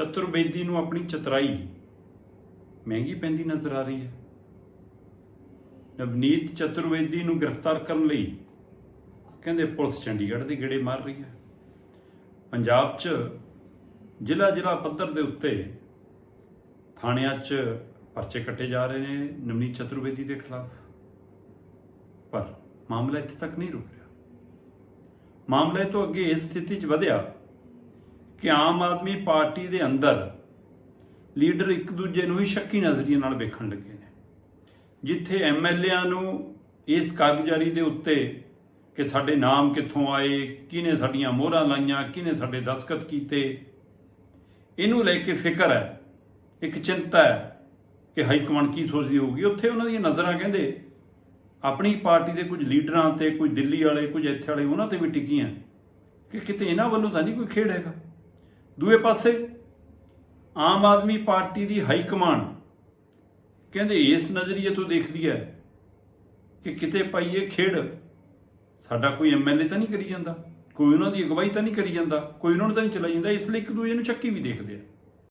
ਚਤੁਰਵੇਦੀ ਨੂੰ ਆਪਣੀ ਚਤਰਾਈ। ਮਹਿੰਗੀ ਪੈਂਦੀ ਨਜ਼ਰ ਆ ਰਹੀ ਹੈ। ਨਵਨੀਤ ਚਤੁਰਵੇਦੀ ਨੂੰ ਗ੍ਰਿਫਤਾਰ ਕਰਨ ਲਈ ਕਹਿੰਦੇ ਪੁਲਿਸ ਚੰਡੀਗੜ੍ਹ ਦੇ ਗੇੜੇ ਮਾਰ ਰਹੀ ਹੈ। ਪੰਜਾਬ 'ਚ ਜ਼ਿਲ੍ਹਾ ਜ਼ਿਲ੍ਹਾ ਪੱਧਰ ਦੇ ਉੱਤੇ ਥਾਣਿਆਂ 'ਚ ਪਰਚੇ ਕੱਟੇ ਜਾ ਰਹੇ ਨੇ ਨਵਨੀਤ ਚਤੁਰਵੇਦੀ ਦੇ ਖਿਲਾਫ। ਪਰ ਮਾਮਲਾ ਇੱਥੇ ਤੱਕ ਨਹੀਂ ਰੁਕ ਰਿਹਾ। ਮਾਮਲੇ ਤੋਂ ਅੱਗੇ ਇਸ ਸਥਿਤੀ 'ਚ ਵਧਿਆ ਕਿ ਆਮ ਆਦਮੀ ਪਾਰਟੀ ਦੇ ਅੰਦਰ ਲੀਡਰ ਇੱਕ ਦੂਜੇ ਨੂੰ ਹੀ ਸ਼ੱਕੀ ਨਜ਼ਰੀਏ ਨਾਲ ਵੇਖਣ ਲੱਗੇ ਨੇ। ਜਿੱਥੇ ਐਮਐਲਏਆਂ ਨੂੰ ਇਸ ਕਾਗਜ਼ਾਰੀ ਦੇ ਉੱਤੇ ਕਿ ਸਾਡੇ ਨਾਮ ਕਿੱਥੋਂ ਆਏ, ਕਿਹਨੇ ਸਾਡੀਆਂ ਮੋਹਰਾਂ ਲਾਈਆਂ, ਕਿਹਨੇ ਸਾਡੇ ਦਸਖਤ ਕੀਤੇ, ਇਹਨੂੰ ਲੈ ਕੇ ਫਿਕਰ ਹੈ, ਇੱਕ ਚਿੰਤਾ ਹੈ ਕਿ ਹਾਈ ਕਮਾਂਡ ਕੀ ਸੋਚਦੀ ਹੋਊਗੀ। ਉੱਥੇ ਉਹਨਾਂ ਦੀਆਂ ਨਜ਼ਰਾਂ ਕਹਿੰਦੇ, ਆਪਣੀ ਪਾਰਟੀ ਦੇ ਕੁਝ ਲੀਡਰਾਂ ਤੇ, ਕੁਝ ਦਿੱਲੀ ਵਾਲੇ, ਕੁਝ ਇੱਥੇ ਵਾਲੇ, ਉਹਨਾਂ ਤੇ ਵੀ ਟਿਕੀਆਂ। ਕਿ ਕਿਤੇ ਇਹਨਾਂ ਵੱਲੋਂ ਤਾਂ ਨਹੀਂ ਕੋਈ ਖੇਡ ਹੈਗਾ। ਦੂਏ ਪਾਸੇ ਆਮ ਆਦਮੀ ਪਾਰਟੀ ਦੀ ਹਾਈ ਕਮਾਂਡ ਕਹਿੰਦੇ ਇਸ ਨਜ਼ਰੀਏ ਤੋਂ ਦੇਖਦੀ ਹੈ ਕਿ ਕਿਤੇ ਭਾਈ ਇਹ ਖੇਡ। ਸਾਡਾ ਕੋਈ ਐਮਐਲਏ ਤਾਂ ਨਹੀਂ ਕਰੀ ਜਾਂਦਾ, ਕੋਈ ਉਹਨਾਂ ਦੀ ਅਗਵਾਈ ਤਾਂ ਨਹੀਂ ਕਰੀ ਜਾਂਦਾ, ਕੋਈ ਉਹਨਾਂ ਨੂੰ ਤਾਂ ਨਹੀਂ ਚਲਾਈ ਜਾਂਦਾ, ਇਸ ਲਈ ਇੱਕ ਦੂਜੇ ਨੂੰ ਚੱਕੀ ਵੀ ਦੇਖਦੇ ਆ।